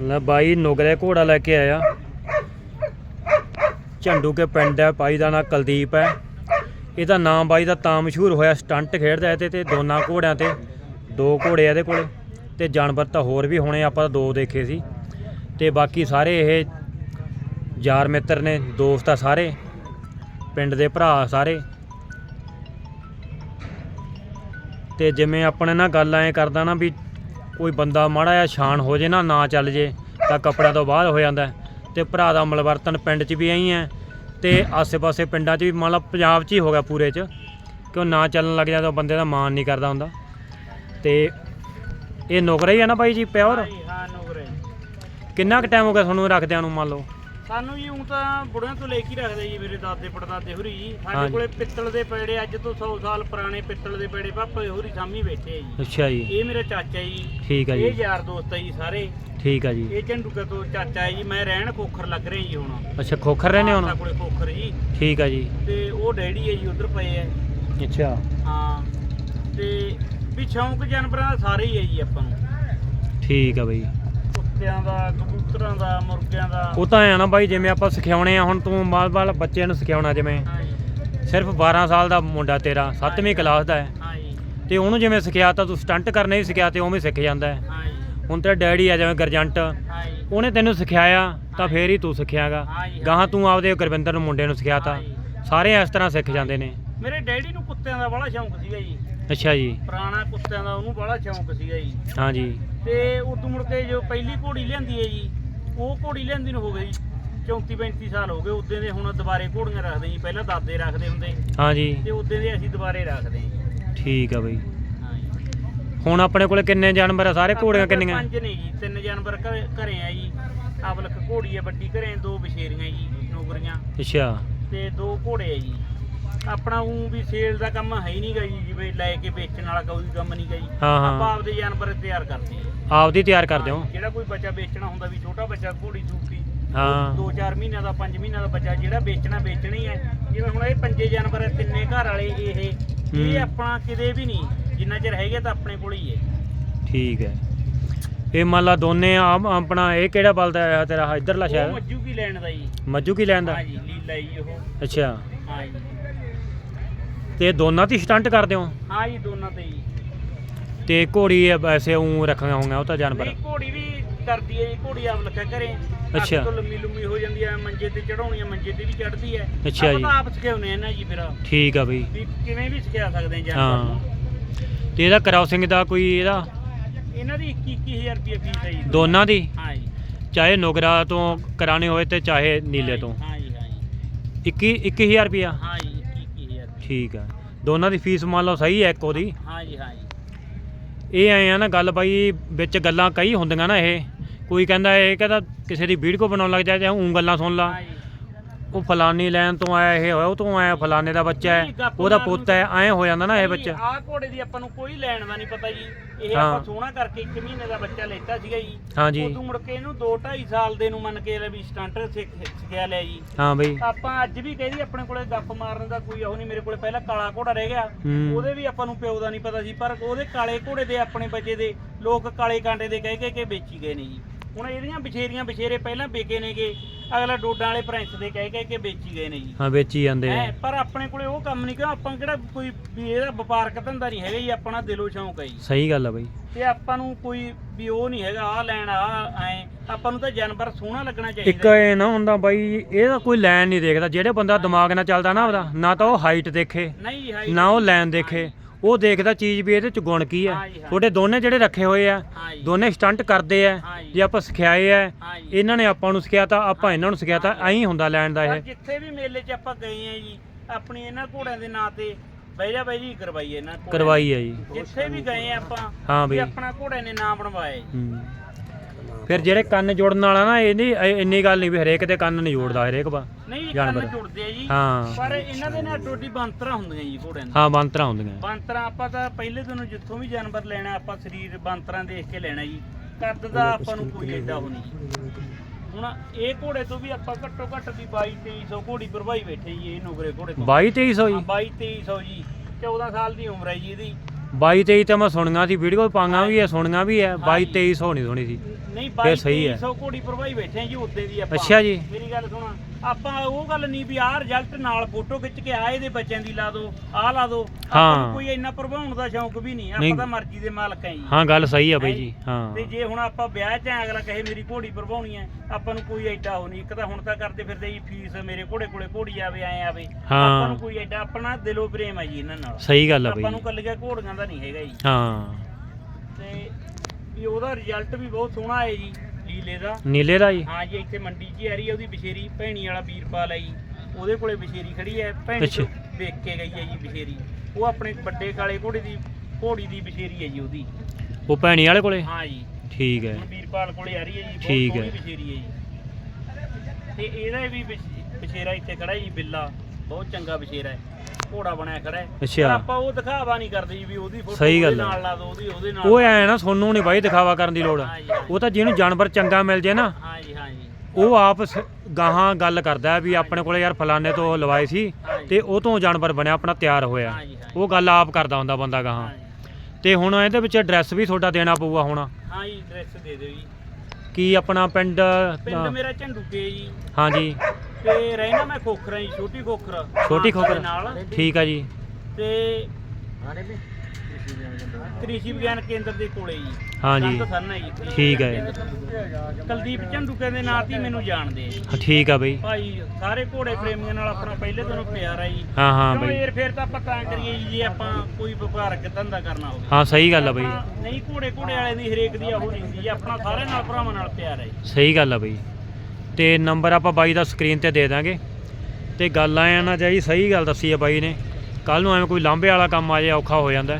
ਲੈ ਬਾਈ ਨੁਗਰੇ ਘੋੜਾ ਲੈ ਕੇ ਆਇਆ। ਝੰਡੂ ਕੇ ਪਿੰਡ ਹੈ, ਬਾਈ ਦਾ ਨਾਂ ਕੁਲਦੀਪ ਹੈ। ਇਹਦਾ ਨਾਮ ਬਾਈ ਦਾ ਤਾਂ ਮਸ਼ਹੂਰ ਹੋਇਆ ਸਟੰਟ ਖੇਡਦਾ ਹੈ ਤੇ ਤੇ ਦੋਨਾਂ ਘੋੜਿਆਂ ਤੇ, ਦੋ ਘੋੜੇ ਇਹਦੇ ਕੋਲੇ, ਤੇ ਜਾਨਵਰ ਤਾਂ ਹੋਰ ਵੀ ਹੋਣੇ, ਆਪਾਂ ਦੋ ਦੇਖੇ ਸੀ। ਤੇ ਬਾਕੀ ਸਾਰੇ ਇਹ ਯਾਰ ਮਿੱਤਰ ਨੇ, ਦੋਸਤ ਆ ਸਾਰੇ, ਪਿੰਡ ਦੇ ਭਰਾ ਸਾਰੇ। ਤੇ ਜਿਵੇਂ ਆਪਣੇ ਨਾਲ ਗੱਲ ਐ ਕਰਦਾ ਨਾ ਵੀ ਕੋਈ ਬੰਦਾ ਮਾੜਾ ਜਿਹਾ ਸ਼ਾਨ ਹੋ ਜੇ ਨਾ ਨਾ ਚੱਲ ਜੇ ਤਾਂ ਕੱਪੜਿਆਂ ਤੋਂ ਬਾਹਰ ਹੋ ਜਾਂਦਾ। ਹੈ। ਤੇ ਭਰਾ ਦਾ ਮਲਵਰਤਨ ਪਿੰਡ 'ਚ ਵੀ ਐਂ ਹੀ ਹੈ ਤੇ ਆਸੇ-ਪਾਸੇ ਪਿੰਡਾਂ 'ਚ ਵੀ ਮੰਨ ਲਾ ਪੰਜਾਬ 'ਚ ਹੀ ਹੋ ਗਿਆ ਪੂਰੇ 'ਚ। ਕਿ ਉਹ ਨਾ ਚੱਲਣ ਲੱਗ ਜਾਂਦਾ ਬੰਦੇ ਦਾ ਮਾਣ ਨਹੀਂ ਕਰਦਾ ਹੁੰਦਾ। ਤੇ ਇਹ ਨੌਕਰਾ ਹੀ ਆ ਨਾ ਬਾਈ ਜੀ ਪਿਓਰ? ਹਾਂ ਨੁਗਰੇ ਕਿੰਨਾ ਕੁ ਟਾਈਮ ਹੋ ਗਿਆ ਤੁਹਾਨੂੰ ਰੱਖਦਿਆਂ ਨੂੰ ਮੰਨ ਲਓ? ਸਾਨੂੰ ਜੀ ਉਂ ਤਾਂ ਬੁੜਿਆਂ ਤੋਂ ਲੈ ਕੇ ਹੀ ਰੱਖਦੇ ਜੀ ਮੇਰੇ ਦਾਦੇ ਪੜਦਾਦੇ ਹੋਰੀ ਜੀ। ਸਾਡੇ ਹਾਂਜੀ। ਕੋਲੇ ਪਿੱਤਲ ਦੇ ਪੇੜੇ ਅੱਜ ਤੋਂ 100 ਸਾਲ ਪੁਰਾਣੇ ਪਿੱਤਲ ਦੇ ਪੇੜੇ ਪਾਪੇ ਹੋਰੀ ਸਾਹਮਣੇ ਬੈਠੇ ਆ ਜੀ। ਅੱਛਾ ਜੀ। ਇਹ ਮੇਰਾ ਚਾਚਾ ਜੀ। ਠੀਕ ਆ ਇਹ ਜੀ ਯਾਰ ਦੋਸਤ ਆ ਜੀ ਸਾਰੇ। ਠੀਕ ਆ ਜੀ। ਇਹ ਝੰਡੂਕੇ ਤੋਂ ਚਾਚਾ ਹੈ ਜੀ ਮੈਂ ਰਹਿਣ ਖੋਖਰ ਲੱਗ ਰਿਹਾ ਜੀ ਹੁਣ। ਅੱਛਾ ਖੋਖਰ ਰਹਿੰਦੇ ਮਾਨਸਾ ਹੁਣ? ਕੋਲੇ ਖੋਖਰ ਜੀ। ਠੀਕ ਆ ਜੀ। ਤੇ ਉਹ ਡੈਡੀ ਹੈ ਜੀ ਉਧਰ ਪਏ ਆ। ਅੱਛਾ। ਹਾਂ। ਤੇ ਵੀ ਸ਼ੌਂਕ ਜਾਨਵਰਾਂ ਦਾ ਸਾਰੇ ਹੀ ਹੈ ਜੀ ਆਪਾਂ ਨੂੰ। ਠੀਕ ਆ ਬਈ। ਕੁੱਤਿਆਂ ਦਾ ਕਬੂਤਰਾਂ ਦਾ ਮੁਰਗਿਆਂ ਦਾ। ਉਹ ਤਾਂ ਐ ਨਾ ਬਾਈ ਜਿਵੇਂ ਆਪਾਂ ਸਿਖਾਉਣੇ ਆ ਹੁਣ ਤੂੰ ਬਾਲ-ਬਾਲ ਬੱਚੇ ਨੂੰ ਸਿਖਾਉਣਾ ਜਿਵੇਂ। ਸਿਰਫ 12 ਸਾਲ ਦਾ ਮੁੰਡਾ ਤੇਰਾ 7ਵੀਂ ਕਲਾਸ ਦਾ ਹੈ। ਹਾਂ ਜੀ। ਤੇ ਉਹਨੂੰ ਜਿਵੇਂ ਸਿਖਿਆ ਤਾਂ ਤੂੰ ਸਟੰਟ ਕਰਨੇ ਹੀ ਸਿਖਿਆ ਤੇ ਉਵੇਂ ਸਿੱਖ ਜਾਂਦਾ ਹੈ। ਹਾਂ ਜੀ। ਹੁਣ ਤੇਰਾ ਡੈਡੀ ਆ ਜਿਵੇਂ ਗਰਜੰਟ ਹਾਂ ਜੀ। ਉਹਨੇ ਤੈਨੂੰ ਸਿਖਾਇਆ ਤਾਂ ਫੇਰ ਹੀ ਤੂੰ ਸਿੱਖਿਆਗਾ। ਹਾਂ ਜੀ, ਹਾਂ। ਗਾਹਾਂ ਤੂੰ ਆਪਦੇ ਗੁਰਵਿੰਦਰ ਨੂੰ ਮੁੰਡੇ ਨੂੰ ਸਿਖਾਤਾ ਹਾਂ ਜੀ। ਸਾਰੇ ਇਸ ਤਰ੍ਹਾਂ ਸਿੱਖ ਜਾਂਦੇ ਨੇ। ਮੇਰੇ ਡੈਡੀ ਨੂੰ ਕੁੱਤਿਆਂ ਦਾ ਬੜਾ ਸ਼ੌਂਕ ਸੀਗਾ ਜੀ। ਅੱਛਾ ਜੀ। ਪੁਰਾਣਾ ਕੁੱਤਿਆਂ ਦਾ ਉਹਨੂੰ ਬੜਾ ਸ਼ੌਂਕ ਸੀਗਾ ਜੀ। ਹਾਂਜੀ ਤੇ ਉਦੋਂ ਮੁੜ ਕੇ ਜੋ ਪਹਿਲੀ ਘੋੜੀ ਲਿਆਂਦੀ ਹੈ ਜੀ ਉਹ ਘੋੜੀ ਲਿਆਂਦੀ ਨੂੰ ਹੋ ਗਈ 34 35 ਸਾਲ ਹੋ ਗਏ। ਉਦੋਂ ਦੇ ਹੁਣ ਦੁਬਾਰੇ ਘੋੜੀਆਂ ਰੱਖਦੇ ਜੀ ਪਹਿਲਾਂ ਦਾਦੇ ਰੱਖਦੇ ਹੁੰਦੇ ਹਾਂਜੀ ਤੇ ਉਦੋਂ ਦੇ ਅਸੀਂ ਦੁਬਾਰੇ ਰੱਖਦੇ ਹਾਂ ਜੀ। ਠੀਕ ਆ ਬਈ। ਹਾਂ ਜੀ। ਹੁਣ ਆਪਣੇ ਕੋਲੇ ਕਿੰਨੇ ਜਾਨਵਰ ਆ? ਸਾਰੇ ਘੋੜੀਆਂ ਕਿੰਨੀਆਂ? ਪੰਜ ਨੇ ਜੀ। ਤਿੰਨ ਜਾਨਵਰ ਘਰੇ ਘਰੇ ਆ ਜੀ। ਆਵਲਕ ਘੋੜੀ ਹੈ ਵੱਡੀ ਘਰੇ ਦੋ ਬਸ਼ੇਰੀਆਂ ਜੀ ਨੌਕਰੀਆਂ। ਅੱਛਾ। ਤੇ ਦੋ ਘੋੜੇ ਆ ਜੀ। ਆਪਣਾ ਉਹ ਵੀ ਸੇਲ ਦਾ ਕੰਮ ਹੈ ਹੀ ਨਹੀਂ ਗਾ ਜੀ ਜਿਵੇਂ ਲੈ ਕੇ ਵੇਚਣ ਵਾਲਾ ਕੋਈ ਕੰਮ ਨਹੀਂ ਗਾ ਜੀ। ਹਾਂ, ਹਾਂ। ਆਪਾਂ ਆਪਦੇ ਜਾਨਵਰ ਤਿਆਰ ਕਰਦੇ ਆ ਆਪਦੀ ਤਿਆਰ ਕਰਦੇ ਹੋ ਜਿਹੜਾ ਕੋਈ ਬੱਚਾ ਵੇਚਣਾ ਹੁੰਦਾ ਵੀ ਛੋਟਾ ਬੱਚਾ ਘੋੜੀ ਸੂਪੀ ਹਾਂ। 2-4 ਮਹੀਨਿਆਂ ਦਾ 5 ਮਹੀਨਿਆਂ ਦਾ ਬੱਚਾ ਜਿਹੜਾ ਵੇਚਣਾ ਵੇਚਣੀ ਹੈ। ਜਿਵੇਂ ਹੁਣ ਇਹ ਪੰਜੇ ਜਾਨਵਰ ਤਿੰਨੇ ਘਰ ਵਾਲੇ ਇਹ ਹੂੰ। ਇਹ ਆਪਣਾ ਕਿਤੇ ਵੀ ਨਹੀਂ ਜਿੰਨਾ ਚਿਰ ਹੈਗੇ ਤਾਂ ਆਪਣੇ ਕੋਲ ਹੀ ਹੈ। ਠੀਕ ਹੈ। ਇਹ ਮੰਨ ਲਾ ਦੋਨੇ ਆਪਣਾ ਇਹ ਕਿਹੜਾ ਬਲਦਾ ਹੈ ਤੇਰਾ ਇਧਰਲਾ ਉਹ ਸ਼ਾਇਦ ਮੱਜੂ ਕੀ ਲੈਣ ਦਾ ਜੀ। ਮੱਜੂ ਕੀ ਲੈਂਦਾ ਹਾਂ ਜੀ ਲੀਲਾ ਜੀ ਉਹ। ਅੱਛਾ। ਹਾਂ ਜੀ। ਤੇ ਦੋਨਾਂ ਦੀ ਸਟੰਟ ਕਰਦੇ ਹੋ? ਹਾਂ ਜੀ ਦੋਨਾਂ ਤੇ ਜੀ ਤੇ ਘੋੜੀ ਵੈਸੇ ਉਂ ਰੱਖੀਆਂ ਹੋਈਆਂ ਉਹ ਤਾਂ ਜਾਨਵਰ। ਨਹੀਂ ਘੋੜੀ ਵੀ ਕਰਦੀ ਹੈ ਜੀ ਘੋੜੀ ਆਪ ਲੱਗਾ ਘਰੇ ਅੱਛਾ ਅੱਛਾ। ਤੋਂ ਲੰਮੀ ਲੰਮੀ ਹੋ ਜਾਂਦੀ ਹੈ ਮੰਜੇ ਤੇ ਚੜਾਉਣੀ ਹੈ ਮੰਜੇ ਤੇ ਵੀ ਚੜਦੀ ਹੈ ਅੱਛਾ ਆਪਾਂ ਜੀ। ਤਾਂ ਆਪ ਸਿਖਾਉਨੇ ਆ ਨਾ ਜੀ ਫਿਰ। ਠੀਕ ਆ ਬਈ। ਵੀ ਕਿਵੇਂ ਵੀ ਸਿਖਾ ਸਕਦੇ ਹਾਂ ਜਾਨਵਰ ਹਾਂ। ਨੂੰ ਤੇ ਇਹਦਾ ਕਰਾਉਸਿੰਗ ਦਾ ਕੋਈ ਇਹਦਾ? ਇਹਨਾਂ ਦੀ 21000 ਰੁਪਏ ਫੀਸ ਹੈ ਜੀ। ਦੋਨਾਂ ਦੀ? ਹਾਂ ਜੀ। ਚਾਹੇ ਨੁਗਰਾ ਤੋਂ ਕਰਾਣੇ ਹੋਏ ਤੇ ਚਾਹੇ ਨੀਲੇ ਤੋਂ। ਹਾਂ ਜੀ ਹਾਂ ਜੀ। 21 21000 ਰੁਪਿਆ ਹਾਂ ਜੀ। 21000 ਠੀਕ ਆ। ਦੋਨਾਂ ਦੀ ਫੀਸ ਮੰਨ ਲਓ ਸਹੀ ਹੈ ਇੱਕੋ ਦੀ ਹਾਂ ਜੀ ਹਾਂ ਜੀ ਇਹ ਐ ਆ ਨਾ ਗੱਲ ਬਾਈ ਵਿੱਚ ਗੱਲਾਂ ਕਈ ਹੁੰਦੀਆਂ ਨਾ ਇਹ। ਕੋਈ ਕਹਿੰਦਾ ਇਹ ਕਹਿੰਦਾ ਕਿਸੇ ਦੀ ਵੀਡੀਓ ਬਣਾਉਣ ਲੱਗ ਜਾ ਜਾਂ ਉਂ ਗੱਲਾਂ ਸੁਣ ਲਾ। ਉਹ ਫਲਾਨੀ ਲੈਣ ਤੋਂ ਆਇਆ ਇਹ ਹੋਇਆ ਉਹ ਤੋਂ ਆਇਆ ਫਲਾਨੇ ਦਾ ਬੱਚਾ ਹੈ ਉਹਦਾ ਪੁੱਤ ਹੈ ਐ ਹੋ ਜਾਂਦਾ ਨਾ ਇਹ ਬੱਚਾ। ਆਹ ਘੋੜੇ ਦੀ ਆਪਾਂ ਨੂੰ ਕੋਈ ਲੈਣ ਦਾ ਨਹੀਂ ਪਤਾ ਜੀ। ਇਹ ਹਾਂ। ਆਪਾਂ ਸੋਹਣਾ ਕਰਕੇ 1 ਮਹੀਨੇ ਦਾ ਬੱਚਾ ਲੈਤਾ ਸੀਗਾ ਜੀ। ਹਾਂਜੀ। ਉਦੋਂ ਮੁੜ ਕੇ ਇਹਨੂੰ 2 2.5 ਸਾਲ ਦੇ ਨੂੰ ਮੰਨ ਕੇ ਲੈ ਵੀ ਸਟੰਟਰ ਸਿੱਖਿਆ ਲਿਆ ਜੀ। ਹਾਂ ਬਈ। ਆਪਾਂ ਅੱਜ ਵੀ ਕਹਿੰਦੀ ਆਪਣੇ ਕੋਲੇ ਗੱਪ ਮਾਰਨ ਦਾ ਕੋਈ ਉਹ ਨਹੀਂ ਮੇਰੇ ਕੋਲੇ ਪਹਿਲਾਂ ਕਾਲਾ ਘੋੜਾ ਰਹਿ ਗਿਆ। ਹੂੰ। ਉਹਦੇ ਵੀ ਆਪਾਂ ਨੂੰ ਪਿਓ ਦਾ ਨਹੀਂ ਪਤਾ ਸੀ ਪਰ ਉਹਦੇ ਕਾਲੇ ਘੋੜੇ ਦੇ ਆਪਣੇ ਬੱਚੇ ਦੇ ਲੋਕ ਕਾਲੇ ਕਾਂਟੇ ਦੇ ਕਹਿ ਕਹਿ ਕੇ ਵੇਚੀ ਗਏ ਨੇ ਜੀ। ਹੁਣ ਇਹਦੀਆਂ ਬਛੇਰੀਆਂ ਬਛੇਰੇ ਪਹਿਲਾਂ ਵਿਕੇ ਨੇਗੇ ਅਗਲਾ ਡੋਡਾਂ ਵਾਲੇ ਪ੍ਰਿੰਸ ਦੇ ਕਹਿ ਕਹਿ ਕੇ ਵੇਚੀ ਗਏ ਨੇ ਜੀ। ਹਾਂ ਵੇਚੀ ਜਾਂਦੇ ਆ। ਹੈਂ, ਪਰ ਆਪਣੇ ਕੋਲੇ ਉਹ ਕੰਮ ਨਹੀਂ ਕਿ ਆਪਾਂ ਕਿਹੜਾ ਕੋਈ ਵੀ ਇਹਦਾ ਵਪਾਰਕ ਧੰਦਾ ਨਹੀਂ ਹੈਗਾ ਜੀ ਆਪਣਾ ਦਿਲੋਂ ਸ਼ੌਂਕ ਹੈ ਜੀ। ਸਹੀ ਗੱਲ ਆ ਬਈ। ਤੇ ਆਪਾਂ ਨੂੰ ਕੋਈ ਵੀ ਉਹ ਨਹੀਂ ਹੈਗਾ ਆ ਲੈਣ ਆ ਐ ਆਪਾਂ ਨੂੰ ਤਾਂ ਜਾਨਵਰ ਸੋਹਣਾ ਲੱਗਣਾ ਇੱਕ ਚਾਹੀਦਾ ਇਹ ਨਾ ਹੁੰਦਾ ਬਾਈ ਇਹਦਾ ਕੋਈ ਲੈਣ ਨਹੀਂ ਦੇਖਦਾ ਜਿਹੜੇ ਬੰਦਾ ਦਿਮਾਗ ਨਾਲ ਚੱਲਦਾ ਨਾ ਉਹਦਾ ਨਾ ਤਾਂ ਉਹ ਹਾਈਟ ਦੇਖੇ ਨਹੀਂ ਜੀ, ਹੈ ਨਾ ਉਹ ਲੈਣ ਦੇਖੇ। ਉਹ ਦੇਖਦਾ ਚੀਜ਼ ਵੀ ਇਹਦੇ ਚ ਗੁਣ ਕੀ ਹੈ। ਤੁਹਾਡੇ ਦੋਨੇ ਜਿਹੜੇ ਰੱਖੇ ਹੋਏ ਆ ਦੋਨੇ ਸਟੰਟ ਕਰਦੇ ਆ ਜੀ। ਆਪਾਂ ਸਿਖਾਏ ਆ ਇਹਨਾਂ ਨੇ ਆਪਾਂ ਨੂੰ ਸਿਖਾਇਆ ਤਾਂ ਆਪਾਂ ਇਹਨਾਂ ਨੂੰ ਸਿਖਾਇਆ ਤਾਂ ਐਂ ਹੀ ਹੁੰਦਾ ਲੈਣ ਦਾ ਪਰ ਇਹ ਜਿੱਥੇ ਵੀ ਮੇਲੇ 'ਚ ਆਪਾਂ ਗਏ ਆ ਜੀ ਆਪਣੀ ਇਹਨਾਂ ਘੋੜਿਆਂ ਦੇ ਨਾਂ ਤੇ ਬੈਜਾ ਬੈਜੀ ਕਰਵਾਈ ਇਹਨਾਂ ਘੋੜਿਆਂ ਕਰਵਾਈ ਆ ਜੀ। ਦੀ। ਜਿੱਥੇ ਵੀ ਗਏ ਆ ਆਪਾਂ ਹਾਂ ਵੀ ਬਈ। ਆਪਣਾ ਘੋੜਿਆਂ ਨੇ ਨਾਂ ਬਣਵਾਇਆ ਜੀ। ਹੂੰ। ਫਿਰ ਜਿਹੜੇ ਕੰਨ ਜੋੜਨ ਵਾਲਾ ਨਾ ਇਹ ਨਹੀਂ ਇਹ ਇੰਨੀ ਗੱਲ ਨਹੀਂ ਵੀ ਹਰੇਕ ਦੇ ਕੰਨ ਨਹੀਂ ਜੋੜਦਾ ਹਰੇਕ ਬਾ ਨਹੀਂ ਜਾਨਵਰ। ਕੰਨ ਜੁੜਦੇ ਆ ਜੀ। ਹਾਂ। ਪਰ ਇਹਨਾਂ ਦੇ ਨਾਲ ਟੋਡੀ ਬੰਤਰਾ ਹੁੰਦੀਆਂ ਜੀ ਘੋੜਿਆਂ ਦੀ ਹਾਂ ਬੰਤਰਾ ਹੁੰਦੀਆਂ। ਬਾਂਤਰਾਂ ਆਪਾਂ ਤਾਂ ਪਹਿਲੇ ਦਿਨੋਂ ਜਿੱਥੋਂ ਵੀ ਜਾਨਵਰ ਲੈਣਾ ਆਪਾਂ ਸਰੀਰ ਬਾਂਤਰਾਂ ਦੇਖ ਕੇ ਲੈਣਾ ਜੀ। ਕੱਦ ਦਾ ਆਪਾਂ ਨੂੰ ਕੋਈ ਏਡਾ ਹੋ ਨਹੀਂ। ਹੁਣ ਇਹ ਘੋੜੇ ਤੋਂ ਵੀ ਆਪਾਂ ਘੱਟੋ ਘੱਟ ਵੀ 22 2300 ਘੋੜੀ ਭਰਵਾਈ ਬੈਠੇ ਜੀ ਇਹ ਨੁਗਰੇ ਘੋੜੇ ਤੋਂ। 22 2300 ਹਾਂ ਜੀ 22 2300 ਜੀ। 14 ਸਾਲ ਦੀ ਉਮਰ ਹੈ ਜੀ ਇਹਦੀ। 22 23 ਤਾਂ ਮੈਂ ਸੁਣੀਆਂ ਸੀ ਵੀਡੀਓ ਪਾਈਆਂ ਵੀ ਐ ਸੁਣੀਆਂ ਵੀ ਐ 22 ਹਾਂਜੀ। 2300 ਨਹੀਂ ਸੁਣੀ ਸੀ ਨਹੀਂ ਇਹ ਬਾਈ ਸਹੀ ਹੈ। 300 ਘੋੜੀ ਭਰਵਾਈ ਬੈਠੇ ਆ ਜੀ ਉੱਤੇ ਦੀ ਆਪਾਂ ਅੱਛਾ ਜੀ। ਮੇਰੀ ਗੱਲ ਸੁਣਾ ਆਪਾਂ ਉਹ ਗੱਲ ਨਹੀਂ ਵੀ ਆਹ ਰਿਜ਼ਲਟ ਨਾਲ ਫੋਟੋ ਖਿੱਚ ਕੇ ਆ ਇਹਦੇ ਬੱਚਿਆਂ ਦੀ ਲਾ ਦਿਓ ਆਹ ਲਾ ਦਿਓ। ਆਪਾਂ ਨੂੰ ਹਾਂ। ਕੋਈ ਇੰਨਾ ਭਰਵਾਉਣ ਦਾ ਸ਼ੌਂਕ ਵੀ ਨਹੀਂ ਨਹੀਂ। ਆਪਾਂ ਤਾਂ ਮਰਜ਼ੀ ਦੇ ਮਾਲਕ ਆ ਜੀ। ਹਾਂ ਗੱਲ ਸਹੀ ਆ ਬਾਈ ਜੀ ਹਾਂ। ਤੇ ਜੇ ਹੁਣ ਆਪਾਂ ਵਿਆਹ 'ਚ ਅਗਲਾ ਕਹੇ ਮੇਰੀ ਘੋੜੀ ਭਰਵਾਉਣੀ ਹੈ ਆਪਾਂ ਨੂੰ ਕੋਈ ਐਡਾ ਹੋ ਨਹੀਂ ਇੱਕ ਤਾਂ ਹੁਣ ਤਾਂ ਕਰਦੇ ਫਿਰਦੇ ਜੀ ਫੀਸ ਮੇਰੇ ਘੋੜੇ ਕੋਲੇ ਘੋੜੀ ਆਵੇ ਐ ਆਵੇ। ਆਪਾਂ ਨੂੰ ਕੋਈ ਐਡਾ ਆਪਣਾ ਦਿਲੋਂ ਪ੍ਰੇਮ ਹੈ ਜੀ ਇਹਨਾਂ ਨਾਲ। ਸਹੀ ਗੱਲ ਆ ਬਾਈ। ਆਪਾਂ ਨੂੰ ਜੀ। ਕੱਲੀਆਂ ਘੋੜੀਆਂ ਦਾ ਨਹੀਂ ਹੈਗਾ ਜੀ। ਹਾਂ। ਤੇ ਵੀ ਉਹਦਾ ਰਿਜ਼ਲਟ ਵੀ ਬਹੁਤ ਸੋਹਣਾ ਹੈ ਜੀ। ਦਾ। ਨੀਲੇ ਦਾ ਜੀ। ਹਾਂ ਜੀ ਇੱਥੇ ਮੰਡੀ ਹੀ ਆ ਰਹੀ ਹੈ ਉਹਦੀ ਬਸ਼ੇਰੀ ਭੈਣੀ ਵਾਲਾ ਵੀਰਪਾਲ ਹੈ ਜੀ। ਉਹਦੇ ਕੋਲੇ ਬਸ਼ੇਰੀ ਖੜੀ ਹੈ ਭੈਣੀ ਅੱਛਾ। ਵੇਖ ਕੇ ਗਈ ਹੈ ਜੀ ਬਸ਼ੇਰੀ ਉਹ ਆਪਣੇ ਵੱਡੇ ਕਾਲੇ ਘੋੜੇ ਦੀ ਘੋੜੀ ਦੀ ਬਸ਼ੇਰੀ ਹੈ ਜੀ ਉਹਦੀ। ਉਹ ਭੈਣੀ ਵਾਲੇ ਕੋਲੇ? ਹਾਂ ਜੀ। ਠੀਕ ਹੈ। ਹੁਣ ਵੀਰਪਾਲ ਕੋਲੇ ਆ ਰਹੀ ਹੈ ਜੀ ਬਹੁਤ ਠੀਕ ਸੋਹਣੀ। ਬਸ਼ੇਰੀ ਹੈ ਜੀ। ਤੇ ਇਹਦਾ ਵੀ ਬਸ਼- ਬਸ਼ੇਰਾ ਇੱਥੇ ਖੜਾ ਜੀ ਬਿੱਲਾ। ਬਹੁਤ ਚੰਗਾ ਬਸ਼ੇਰਾ ਹੈ। ਘੋੜਾ ਬਣਿਆ ਖੜਾ ਹੈ ਅੱਛਾ। ਆਪਾਂ ਉਹ ਦਿਖਾਵਾ ਨਹੀਂ ਕਰਦੇ ਜੀ ਵੀ ਉਹਦੀ ਫੋਟੋ ਸਹੀ ਗੱਲ ਹੈ। ਨਾਲ ਲਾ ਦੋ ਉਹਦੀ ਉਹਦੇ ਨਾਲ ਉਹ ਐ ਨਾ ਸੋਨੂੰ ਨਹੀਂ ਬਾਈ ਦਿਖਾਵਾ ਕਰਨ ਦੀ ਲੋੜ। ਉਹ ਤਾਂ ਜਿਹਨੂੰ ਜਾਨਵਰ ਚੰਗਾ ਮਿਲ ਜੇ ਨਾ ਹਾਂ ਜੀ ਹਾਂ ਜੀ ਉਹ ਆਪ ਸ- ਗਾਹਾਂ ਗੱਲ ਕਰਦਾ ਵੀ ਆਪਣੇ ਕੋਲੇ ਯਾਰ ਫਲਾਣੇ ਤੋਂ ਲਵਾਏ ਸੀ ਹਾਂਜੀ। ਤੇ ਉਹ ਤੋਂ ਜਾਨਵਰ ਬਣਿਆ ਆਪਣਾ ਤਿਆਰ ਹੋਇਆ ਹਾਂਜੀ, ਹਾਂਜੀ। ਉਹ ਗੱਲ ਆਪ ਕਰਦਾ ਹੁੰਦਾ ਬੰਦਾ ਗਾਹਾਂ। ਤੇ ਹੁਣ ਇਹਦੇ ਵਿੱਚ ਐਡਰੈਸ ਵੀ ਤੁਹਾਡਾ ਦੇਣਾ ਪਊਗਾ ਹੁਣ ਹਾਂ ਜੀ ਐਡਰੈਸ ਦੇ ਦਿਓ ਜੀ ਕੀ ਆਪਣਾ ਪਿੰਡ ਪਿੰਡ ਅ, ਮੇਰਾ ਝੰਡੂਕੇ ਜੀ ਹਾਂਜੀ ਤੇ ਰਹਿਣਾ ਮੈਂ ਖੋਖਰਾ ਜੀ ਛੋਟੀ ਖੋਖਰਾ। ਛੋਟੀ ਮਾਨਸਾ ਦੇ ਖੋਖਰ। ਨਾਲ। ਠੀਕ ਆ ਜੀ। ਤੇ ਕ੍ਰਿਸ਼ੀ ਵਿਗਿਆਨ ਕੇਂਦਰ ਦੇ ਕੋਲੇ ਜੀ। ਹਾਂ ਜੀ। ਸੰਤ ਸਰਨ ਹੈ ਜੀ। ਕ੍ਰਿਸ਼ੀ ਠੀਕ ਹੈ। ਵਿਗਿਆਨ ਕੇਂਦਰ। ਕੁਲਦੀਪ ਦੇ ਨਾਂ ਤੇ ਹੀ ਮੈਨੂੰ ਜਾਣਦੇ। ਆ ਜੀ। ਹਾਂ, ਠੀਕ ਆ ਬਈ। ਭਾਈ ਸਾਰੇ ਘੋੜੇ ਪ੍ਰੇਮੀਆਂ ਨਾਲ ਆਪਣਾ ਪਹਿਲੇ ਦਿਨੋਂ ਪਿਆਰ ਆ ਜੀ। ਹਾਂ ਹਾਂ ਕਿਉਂ ਬਈ। ਯਾਰ ਫਿਰ ਤਾਂ ਆਪਾਂ ਤਾਂ ਕਰੀਏ ਜੀ ਜੇ ਆਪਾਂ ਕੋਈ ਵਪਾਰਕ ਧੰਦਾ ਕਰਨਾ ਹੋਵੇ। ਹਾਂ ਸਹੀ ਗੱਲ ਆ ਬਈ। ਨਹੀਂ ਘੋੜੇ ਘੋੜੇ ਵਾਲੇ ਦੀ ਹਰੇਕ ਦੀ ਉਹ ਨਹੀਂ ਹੁੰਦੀ ਜੀ ਆਪਣਾ ਸਾਰੇ ਨਾਲ ਭਰਾਵਾਂ ਨਾਲ ਪਿਆਰ ਹੈ ਜੀ। ਸਹੀ ਗੱਲ ਆ ਬਈ। ਤੇ ਨੰਬਰ ਆਪਾਂ ਬਾਈ ਦਾ ਸਕਰੀਨ ਤੇ ਦੇ ਦਾਂਗੇ। ਤੇ ਗੱਲ ਆਇਆ ਨਾ ਜਾਈ, ਸਹੀ ਗੱਲ ਦੱਸੀ ਆ ਬਾਈ ਨੇ। ਕੱਲ ਨੂੰ ਐਵੇਂ ਕੋਈ ਲਾਂਬੇ ਵਾਲਾ ਕੰਮ ਆ ਜਾਏ, ਔਖਾ ਹੋ ਜਾਂਦਾ।